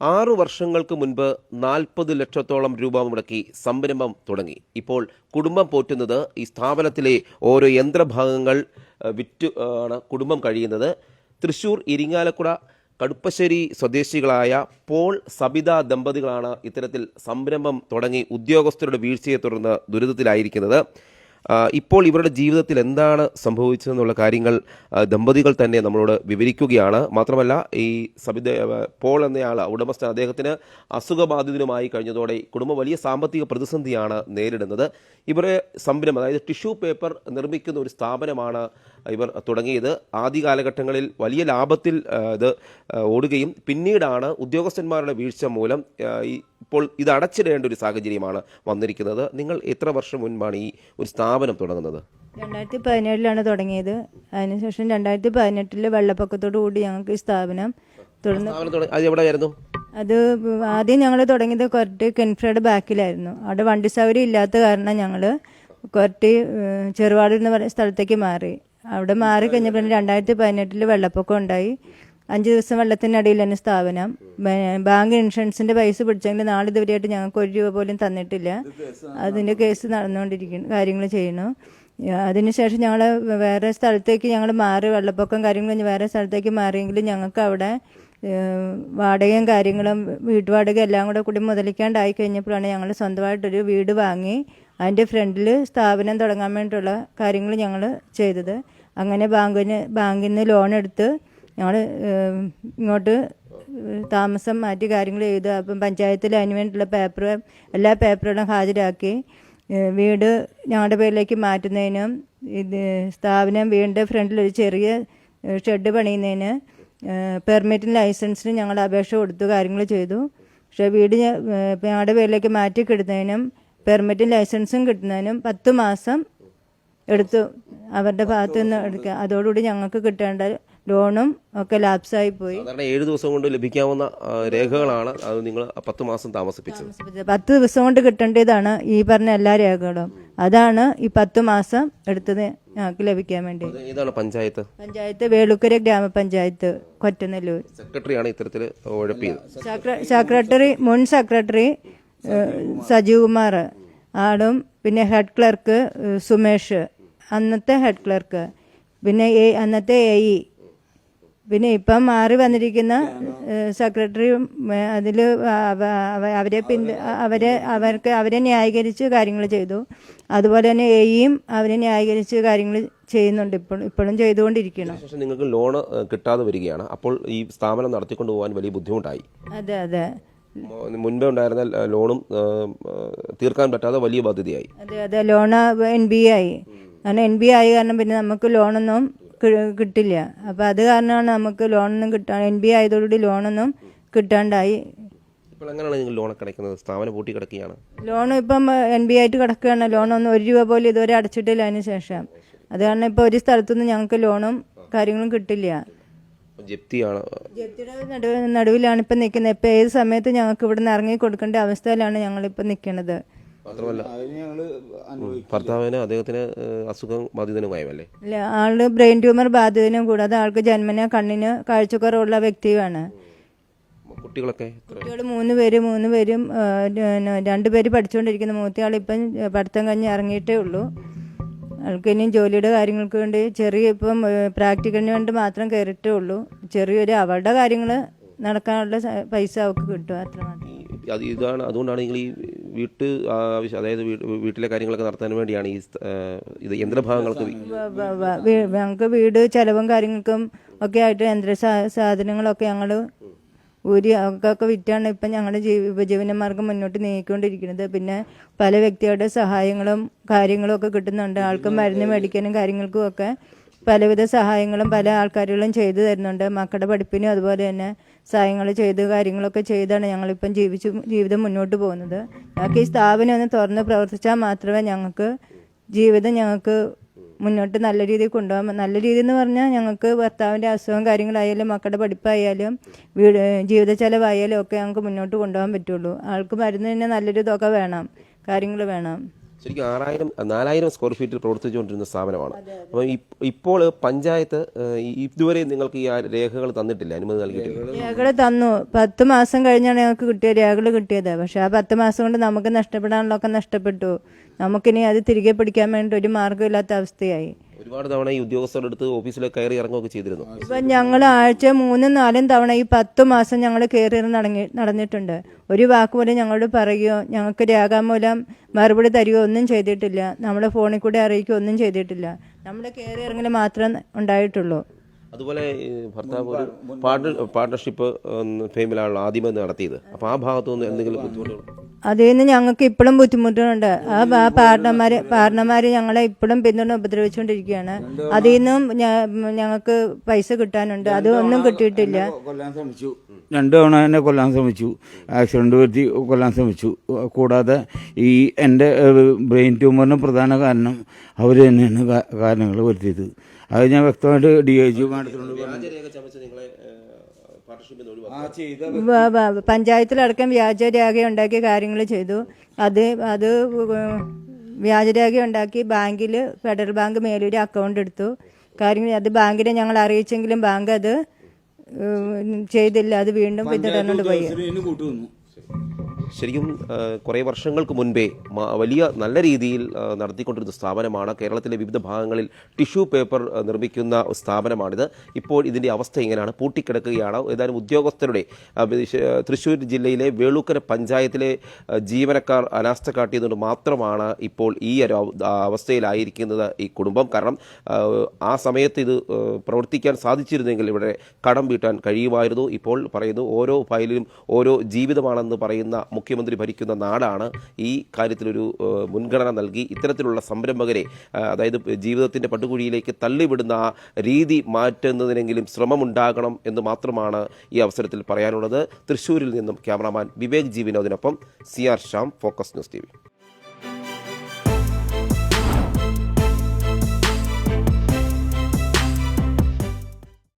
ആറു വർഷങ്ങൾക്ക് മുൻപ് നാൽപ്പത് ലക്ഷത്തോളം രൂപ മുടക്കി സംരംഭം തുടങ്ങി. ഇപ്പോൾ കുടുംബം പോറ്റുന്നത് ഈ സ്ഥാപനത്തിലെ ഓരോ യന്ത്രഭാഗങ്ങൾ വിറ്റ് ആണ് കുടുംബം കഴിയുന്നത്. തൃശൂർ ഇരിങ്ങാലക്കുട കടുപ്പശ്ശേരി സ്വദേശികളായ പോൾ സബിത ദമ്പതികളാണ് ഇത്തരത്തിൽ സംരംഭം തുടങ്ങി ഉദ്യോഗസ്ഥരുടെ വീഴ്ചയെ തുടർന്ന് ദുരിതത്തിലായിരിക്കുന്നത്. ഇപ്പോൾ ഇവരുടെ ജീവിതത്തിൽ എന്താണ് സംഭവിച്ചതെന്നുള്ള കാര്യങ്ങൾ ദമ്പതികൾ തന്നെ നമ്മളോട് വിവരിക്കുകയാണ്. മാത്രമല്ല ഈ സബിത പോൾ എന്നയാൾ ഉടമസ്ഥൻ അദ്ദേഹത്തിന് അസുഖബാധിതനുമായി കഴിഞ്ഞതോടെ കുടുംബം വലിയ സാമ്പത്തിക പ്രതിസന്ധിയാണ് നേരിടുന്നത്. ഇവരെ സംരംഭം അതായത് ടിഷ്യൂ പേപ്പർ നിർമ്മിക്കുന്ന ഒരു സ്ഥാപനമാണ് ഇവർ തുടങ്ങിയത്. ആദ്യ കാലഘട്ടങ്ങളിൽ വലിയ ലാഭത്തിൽ ഇത് ഓടുകയും പിന്നീടാണ് ഉദ്യോഗസ്ഥന്മാരുടെ വീഴ്ച മൂലം ഈ ഇപ്പോൾ ഇത് അടച്ചിടേണ്ട ഒരു സാഹചര്യമാണ് വന്നിരിക്കുന്നത്. നിങ്ങൾ എത്ര വർഷം മുൻപാണ് ഈ ഒരു സ്ഥാപനം തുടങ്ങുന്നത്? രണ്ടായിരത്തി പതിനേഴിലാണ് തുടങ്ങിയത്. അതിനുശേഷം രണ്ടായിരത്തി പതിനെട്ടിൽ വെള്ളപ്പൊക്കത്തോടു കൂടി ഞങ്ങൾക്ക് ഈ സ്ഥാപനം തുടർന്ന് അത് എവിടെയായിരുന്നു? അത് ആദ്യം ഞങ്ങൾ തുടങ്ങിയത് കൊരട്ടി കെൻഫ്രയുടെ ബാക്കിലായിരുന്നു. അവിടെ വണ്ടി സൗകര്യം ഇല്ലാത്ത കാരണം ഞങ്ങൾ കൊരട്ടി ചെറുപാട് ചെറുവാട് എന്ന് പറയുന്ന സ്ഥലത്തേക്ക് മാറി. അവിടെ മാറി കഴിഞ്ഞപ്പോൾ രണ്ടായിരത്തി പതിനെട്ടിൽ വെള്ളപ്പൊക്കം ഉണ്ടായി. അഞ്ച് ദിവസം വെള്ളത്തിനടിയിൽ തന്നെ സ്ഥാപനം. ബാങ്ക് ഇൻഷുറൻസിന്റെ പൈസ പിടിച്ചെങ്കിൽ നാളെ ഇതുവരെയായിട്ട് ഞങ്ങൾക്ക് ഒരു രൂപ പോലും തന്നിട്ടില്ല. അതിന്റെ കേസ് നടന്നുകൊണ്ടിരിക്കുന്നു കാര്യങ്ങൾ ചെയ്യുന്നു. അതിനുശേഷം ഞങ്ങൾ വേറെ സ്ഥലത്തേക്ക് ഞങ്ങൾ മാറി വെള്ളപ്പൊക്കം കാര്യങ്ങൾ കഴിഞ്ഞ് വേറെ സ്ഥലത്തേക്ക് മാറിയെങ്കിലും ഞങ്ങൾക്ക് അവിടെ വാടകയും കാര്യങ്ങളും വീട്ടുവാടക എല്ലാം കൂടെ കൂടി മുതലിക്കാണ്ടായി കഴിഞ്ഞപ്പോഴാണ് ഞങ്ങൾ സ്വന്തമായിട്ടൊരു വീട് വാങ്ങി അതിന്റെ ഫ്രണ്ടിൽ സ്ഥാപനം തുടങ്ങാൻ വേണ്ടിയിട്ടുള്ള കാര്യങ്ങൾ ഞങ്ങൾ ചെയ്തത്. അങ്ങനെ ബാങ്കിന് ബാങ്കിൽ നിന്ന് ലോൺ എടുത്ത് ഞങ്ങൾ ഇങ്ങോട്ട് താമസം മാറ്റി കാര്യങ്ങൾ ചെയ്തു അപ്പം പഞ്ചായത്തിൽ അതിന് വേണ്ടിയിട്ടുള്ള പേപ്പർ എല്ലാ പേപ്പറുകളും ഹാജരാക്കി. വീട് ഞങ്ങളുടെ പേരിലേക്ക് മാറ്റുന്നതിനും ഇത് സ്ഥാപനം വീടിന്റെ ഫ്രണ്ടിൽ ഒരു ചെറിയ ഷെഡ് പണിയുന്നതിന് പെർമിറ്റിന് ലൈസൻസിന് ഞങ്ങൾ അപേക്ഷ കൊടുത്തു കാര്യങ്ങൾ ചെയ്തു. പക്ഷേ വീട് ഞങ്ങളുടെ പേരിലേക്ക് മാറ്റി കിട്ടുന്നതിനും പെർമിറ്റും ലൈസൻസും കിട്ടുന്നതിനും പത്ത് മാസം എടുത്തു. അവരുടെ ഭാഗത്തു നിന്ന് എടുക്കുക അതോടുകൂടി ഞങ്ങൾക്ക് കിട്ടേണ്ട ലോണും ഒക്കെ ലാപ്സായി പോയി. സാധാരണ ഏഴ് ദിവസം കൊണ്ട് ലഭിക്കാവുന്ന രേഖകളാണ് അത് നിങ്ങൾ പത്ത് മാസം താമസിപ്പിച്ചത്. പത്ത് ദിവസം കൊണ്ട് കിട്ടേണ്ടതാണ് ഈ പറഞ്ഞ എല്ലാ രേഖകളും. അതാണ് ഈ പത്ത് മാസം എടുത്തത് ഞങ്ങൾക്ക് ലഭിക്കാൻ വേണ്ടി. ഏതാണ് പഞ്ചായത്ത്? പഞ്ചായത്ത് വേളുക്കര ഗ്രാമപഞ്ചായത്ത് കൊറ്റനെല്ലൂർ. സെക്രട്ടറിയാണ് ഇത്തരത്തിൽ സെക്ര- സെക്രട്ടറി മുൻ സെക്രട്ടറി സജീവ് കുമാർ ആടും പിന്നെ ഹെഡ് ക്ലർക്ക് സുമേഷ് അന്നത്തെ ഹെഡ് ക്ലർക്ക് പിന്നെ അന്നത്തെ എ ഇ പിന്നെ ഇപ്പം മാറി വന്നിരിക്കുന്ന സെക്രട്ടറി സെക്രട്ടറിയും അതിൽ അവരെ പിന്തു അവരെ അവർക്ക് അവരെ ന്യായീകരിച്ച് കാര്യങ്ങൾ ചെയ്തു. അതുപോലെ തന്നെ എയും അവരെ ന്യായീകരിച്ച് കാര്യങ്ങൾ ചെയ്യുന്നുണ്ട് ഇപ്പോൾ ഇപ്പോഴും ചെയ്തുകൊണ്ടിരിക്കണം നിങ്ങൾക്ക് ലോൺ കിട്ടാതെ വരികയാണ്. അപ്പോൾ ഈ സ്ഥാപനം നടത്തിക്കൊണ്ട് പോകാൻ വലിയ ബുദ്ധിമുട്ടായി. അതെ അതെ. മുൻപേ ഉണ്ടായിരുന്ന ലോണും തീർക്കാൻ പറ്റാതെ വലിയ ബാധ്യതയായി. അതെ അതെ. ലോൺ എൻ ബി ആയി. കാരണം എൻ ബി ആയി കാരണം പിന്നെ നമുക്ക് ലോണൊന്നും കിട്ടില്ല. അപ്പം അത് കാരണമാണ് നമുക്ക് ലോണൊന്നും കിട്ടാൻ എൻ ബി ആയതോടുകൂടി ലോണൊന്നും കിട്ടാണ്ടായി. ഇപ്പോൾ എങ്ങനെയാണ് നിങ്ങൾ ലോണൊക്കെ അടയ്ക്കുന്നത്? സ്ഥാപനം പൂട്ടി കിടക്കുകയാണ്. ലോൺ ഇപ്പം എൻ ബി ആയിട്ട് കിടക്കുകയാണ്. ലോണൊന്നും ഒരു രൂപ പോലും ഇതുവരെ അടച്ചിട്ടില്ല അതിന് ശേഷം. അത് കാരണം ഇപ്പോൾ ഒരു സ്ഥലത്തുനിന്ന് ഞങ്ങൾക്ക് ലോണും കാര്യങ്ങളും കിട്ടില്ല. ജപ്തിയാണ്. ജപ്തിയുടെ നടുവിലാണ് ഇപ്പം നിൽക്കുന്നത്. ഇപ്പം ഏത് സമയത്ത് ഞങ്ങൾക്ക് ഇവിടെ നിന്ന് ഇറങ്ങി കൊടുക്കേണ്ട അവസ്ഥയിലാണ് ഞങ്ങളിപ്പോൾ നിൽക്കുന്നത്. മാത്രമല്ല. ഭർത്താവിന് അദ്ദേഹത്തിന് അസുഖം ബാധിതനുമായല്ലേ അല്ല ആൾ ബ്രെയിൻ ട്യൂമർ ബാധിതനും കൂടാതെ ആൾക്ക് ജന്മന കണ്ണിന് കാഴ്ചക്കുറവുള്ള വ്യക്തിയുമാണ്. കുട്ടികളൊക്കെ കുട്ടികൾ മൂന്ന് പേര് മൂന്ന് പേരും രണ്ടു രണ്ട് പേര് പഠിച്ചുകൊണ്ടിരിക്കുന്ന. മൂത്തയാൾ ഇപ്പം പഠിത്തം കഴിഞ്ഞ് ഇറങ്ങിയിട്ടേ ഉള്ളൂ. ആൾക്ക് ഇനിയും ജോലിയുടെ കാര്യങ്ങൾക്ക് വേണ്ടി ചെറിയ ഇപ്പം പ്രാക്ടിക്കലിന് വേണ്ടി മാത്രം കയറിയിട്ടേ ഉള്ളൂ. ചെറിയൊരു അവളുടെ കാര്യങ്ങൾ നടക്കാനുള്ള പൈസ അവൾക്ക് കിട്ടും അത്രമാത്രം. മാത്രം ഇതാണ് അതുകൊണ്ടാണ് നിങ്ങൾ ഈ വീട്ട് ആവശ്യം അതായത് വീട്ടിലെ കാര്യങ്ങളൊക്കെ നടത്താൻ വേണ്ടിയാണ് ഈ ഇത് യന്ത്രഭാഗങ്ങൾക്ക് ഞങ്ങൾക്ക് വീട് ചെലവും കാര്യങ്ങൾക്കും ഒക്കെ ആയിട്ട് യന്ത്ര സാധനങ്ങളൊക്കെ ഞങ്ങൾ ഊരി ഒക്കെ വിറ്റാണ് ഇപ്പം ഞങ്ങളുടെ ജീവ ഉപജീവന മാർഗം മുന്നോട്ട് നീങ്ങിക്കൊണ്ടിരിക്കുന്നത്. പിന്നെ പല വ്യക്തികളുടെ സഹായങ്ങളും കാര്യങ്ങളും ഒക്കെ കിട്ടുന്നുണ്ട്. ആൾക്ക് മരുന്ന് മേടിക്കാനും കാര്യങ്ങൾക്കും ഒക്കെ പലവിധ സഹായങ്ങളും പല ആൾക്കാരുകളും ചെയ്തു തരുന്നുണ്ട്. മക്കളുടെ പഠിപ്പിനും അതുപോലെ തന്നെ സഹായങ്ങൾ ചെയ്ത് കാര്യങ്ങളൊക്കെ ചെയ്താണ് ഞങ്ങളിപ്പം ജീവിച്ച് ജീവിതം മുന്നോട്ട് പോകുന്നത്. ഞങ്ങൾക്ക് ഈ സ്ഥാപനം ഒന്ന് തുറന്ന് പ്രവർത്തിച്ചാൽ മാത്രമേ ഞങ്ങൾക്ക് ജീവിതം ഞങ്ങൾക്ക് മുന്നോട്ട് നല്ല രീതിയിൽ കൊണ്ടുപോകാൻ നല്ല രീതി എന്ന് പറഞ്ഞാൽ ഞങ്ങൾക്ക് ഭർത്താവിന്റെ അസുഖം കാര്യങ്ങളായാലും മക്കളുടെ പഠിപ്പായാലും വീട് ജീവിത ചെലവായാലും ഒക്കെ ഞങ്ങൾക്ക് മുന്നോട്ട് കൊണ്ടുപോകാൻ പറ്റുള്ളൂ. ആൾക്ക് മരുന്ന് തന്നെ നല്ലൊരു തുക വേണം കാര്യങ്ങൾ വേണം. ശരിക്കും ആറായിരം നാലായിരം സ്ക്വയർ ഫീറ്റിൽ പ്രവർത്തിച്ചുകൊണ്ടിരുന്ന സ്ഥാപനമാണ്. അപ്പം ഇപ്പോൾ പഞ്ചായത്ത് ഇതുവരെ നിങ്ങൾക്ക് ഈ രേഖകൾ തന്നിട്ടില്ല അനുമതി നൽകിയിട്ടില്ല. രേഖകൾ തന്നു. പത്ത് മാസം കഴിഞ്ഞാണ് ഞങ്ങൾക്ക് കിട്ടിയ രേഖകൾ കിട്ടിയത്. പക്ഷെ ആ പത്ത് മാസം കൊണ്ട് നമുക്ക് നഷ്ടപ്പെടാനുള്ളതൊക്കെ നഷ്ടപ്പെട്ടു. നമുക്കിനി അത് തിരികെ പിടിക്കാൻ വേണ്ടി ഒരു മാർഗമില്ലാത്ത അവസ്ഥയായി. ഒരുപാട് തവണ ഈ ഉദ്യോഗസ്ഥരുടെ അടുത്ത് ഓഫീസിലേക്ക് കയറി ഇറങ്ങുകയൊക്കെ ചെയ്തിരുന്നു. ഇപ്പം ഞങ്ങൾ ആഴ്ച മൂന്നും നാലും തവണ ഈ പത്ത് മാസം ഞങ്ങൾ കയറി നടങ്ങി നടന്നിട്ടുണ്ട്. ഒരു വാക്ക് പോലും ഞങ്ങളോട് പറയുകയോ ഞങ്ങൾക്ക് രേഖാമൂലം മറുപടി തരികയോ ഒന്നും ചെയ്തിട്ടില്ല. നമ്മളെ ഫോണിൽ കൂടെ അറിയിക്കുകയോ ഒന്നും ചെയ്തിട്ടില്ല. നമ്മൾ കയറി ഇറങ്ങൽ മാത്രമേ ഉണ്ടായിട്ടുള്ളൂ. അതുപോലെ ഭർത്താവ് ഒരു പാർട്ണർ പാർട്ണർഷിപ്പ് ഫെയിമിലാണല്ലോ ആദ്യമേ നടത്തിയത്. അപ്പോൾ ആ ഭാഗത്തു നിന്ന് എന്തെങ്കിലും ബുദ്ധിമുട്ടുകൾ അതിൽ നിന്ന് ഞങ്ങൾക്ക് ഇപ്പോഴും ബുദ്ധിമുട്ടുണ്ട് ആ ആ പാർട്ണർമാര് പാർട്ണർമാര് ഞങ്ങളെ ഇപ്പോഴും പിന്തുണ ഉപദ്രവിച്ചുകൊണ്ടിരിക്കുകയാണ്. അതിൽ നിന്നും ഞങ്ങൾക്ക് പൈസ കിട്ടാനുണ്ട്. അത് ഒന്നും കിട്ടിയിട്ടില്ല. കൊല്ലാൻ ശ്രമിച്ചു. രണ്ട് തവണ എന്നെ കൊല്ലാൻ ശ്രമിച്ചു. ആക്സിഡന്റ് പറ്റി കൊല്ലാൻ ശ്രമിച്ചു. കൂടാതെ ഈ എന്റെ ബ്രെയിൻ ട്യൂമറിന് പ്രധാന കാരണം അവർ തന്നെയാണ് കാരണങ്ങൾ വരുത്തിയത്. അത് ഞാൻ വ്യക്തമായിട്ട് ഡി ഐ ജി പഞ്ചായത്തിലടക്കം വ്യാജരേഖ ഉണ്ടാക്കിയ കാര്യങ്ങൾ ചെയ്തു. അത് അത് വ്യാജരേഖ ഉണ്ടാക്കി ബാങ്കിൽ ഫെഡറൽ ബാങ്ക് മേലൊരു അക്കൗണ്ട് എടുത്തു. കാര്യങ്ങൾ അത് ബാങ്കിനെ ഞങ്ങൾ അറിയിച്ചെങ്കിലും ബാങ്ക് അത് ചെയ്തില്ല. അത് വീണ്ടും പിന്തുടർന്നുകൊണ്ട് പോയി. ശരിക്കും കുറേ വർഷങ്ങൾക്ക് മുൻപേ വലിയ നല്ല രീതിയിൽ നടത്തിക്കൊണ്ടിരുന്ന സ്ഥാപനമാണ്. കേരളത്തിലെ വിവിധ ഭാഗങ്ങളിൽ ടിഷ്യൂ പേപ്പർ നിർമ്മിക്കുന്ന സ്ഥാപനമാണിത്. ഇപ്പോൾ ഇതിന്റെ അവസ്ഥ ഇങ്ങനെയാണ്. പൂട്ടിക്കിടക്കുകയാണ്. ഏതാനും ഉദ്യോഗസ്ഥരുടെ തൃശ്ശൂർ ജില്ലയിലെ വേളൂക്കര പഞ്ചായത്തിലെ ജീവനക്കാർ അനാസ്ഥ കാട്ടിയതുകൊണ്ട് മാത്രമാണ് ഇപ്പോൾ ഈ ഒരു അവ- അവസ്ഥയിലായിരിക്കുന്നത് ഈ കുടുംബം. കാരണം ആ സമയത്ത് ഇത് പ്രവർത്തിക്കാൻ സാധിച്ചിരുന്നെങ്കിൽ ഇവിടെ കടം വീട്ടാൻ കഴിയുമായിരുന്നു. ഇപ്പോൾ പറയുന്നു ഓരോ ഫയലിലും ഓരോ ജീവിതമാണെന്ന് പറയുന്ന മുഖ്യമന്ത്രി ഭരിക്കുന്ന നാടാണ് ഈ കാര്യത്തിലൊരു മുൻഗണന നൽകി ഇത്തരത്തിലുള്ള സംരംഭകരെ അതായത് ജീവിതത്തിന്റെ പട്ടുകുഴിയിലേക്ക് തള്ളിവിടുന്ന ആ രീതി മാറ്റുന്നതിനെങ്കിലും ശ്രമമുണ്ടാകണം എന്ന് മാത്രമാണ് ഈ അവസരത്തിൽ പറയാനുള്ളത്. തൃശ്ശൂരിൽ നിന്നും cameraman Vivek ജീവിനോദിനൊപ്പം C R Shyam focus news T